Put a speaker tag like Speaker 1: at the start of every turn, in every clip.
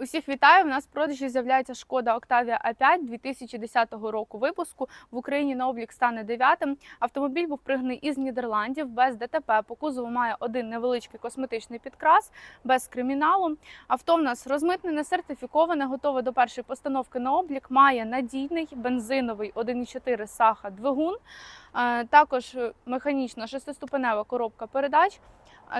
Speaker 1: Усіх вітаю! У нас в продажі з'являється шкода Octavia A5 2010 року випуску. В Україні на облік стане дев'ятим. Автомобіль був пригнаний із Нідерландів без ДТП. По кузову має один невеличкий косметичний підкрас без криміналу. Авто в нас розмитнене, сертифіковане, готове до першої постановки на облік. Має надійний бензиновий 1,4 саха двигун. Е, Також механічна шестиступенева коробка передач.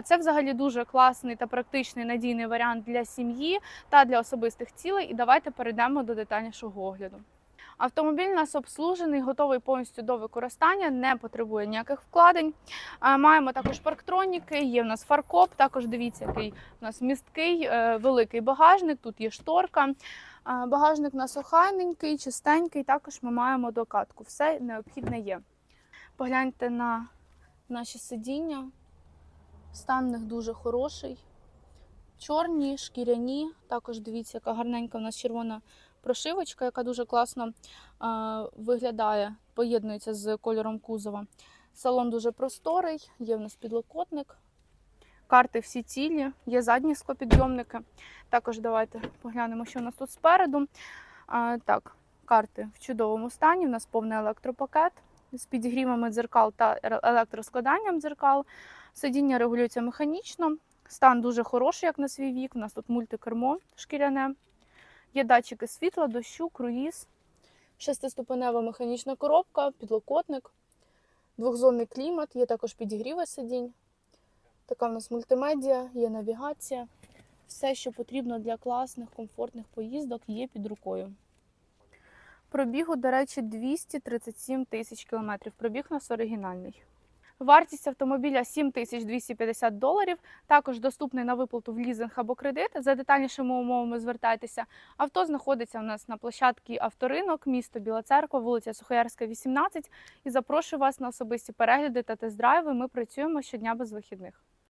Speaker 1: Це взагалі дуже класний та практичний надійний варіант для сім'ї та для особистих цілей. І давайте перейдемо до детальнішого огляду. Автомобіль у нас обслужений, готовий повністю до використання, не потребує ніяких вкладень. Маємо також парктроніки, є в нас фаркоп. Також дивіться, який у нас місткий, е, великий багажник. Тут є шторка. Багажник у нас охайненький, чистенький. Також ми маємо докатку. Все необхідне є. Погляньте на наші сидіння. Стан в них дуже хороший. Чорні, шкіряні. Також дивіться, яка гарненька у нас червона прошивочка, яка дуже класно виглядає, поєднується з кольором кузова. Салон дуже просторий, є в нас підлокотник. Карти всі цілі, є задні склопідйомники. Також давайте поглянемо, що у нас тут спереду. Е, так, карти в чудовому стані. У нас повний електропакет з підігрівами дзеркал та електроскладанням дзеркал. Сидіння регулюється механічно. Стан дуже хороший, як на свій вік. У нас тут мультикермо шкіряне. Є датчики світла, дощу, круїз, шестиступенева механічна коробка, підлокотник, двохзонний клімат, є також підігріви сидінь. Така в нас мультимедіа, є навігація. Все, що потрібно для класних, комфортних поїздок, є під рукою. Пробігу, до речі, 237 тисяч кілометрів. Пробіг у нас оригінальний. Вартість автомобіля 7250 доларів. Також доступний на виплату в лізинг або кредит. За детальнішими умовами звертайтеся. Авто знаходиться у нас на площадці Авторинок, місто Біла Церква, вулиця Сухоярська, 18. І запрошую вас на особисті перегляди та тест-драйви. Ми працюємо щодня без вихідних.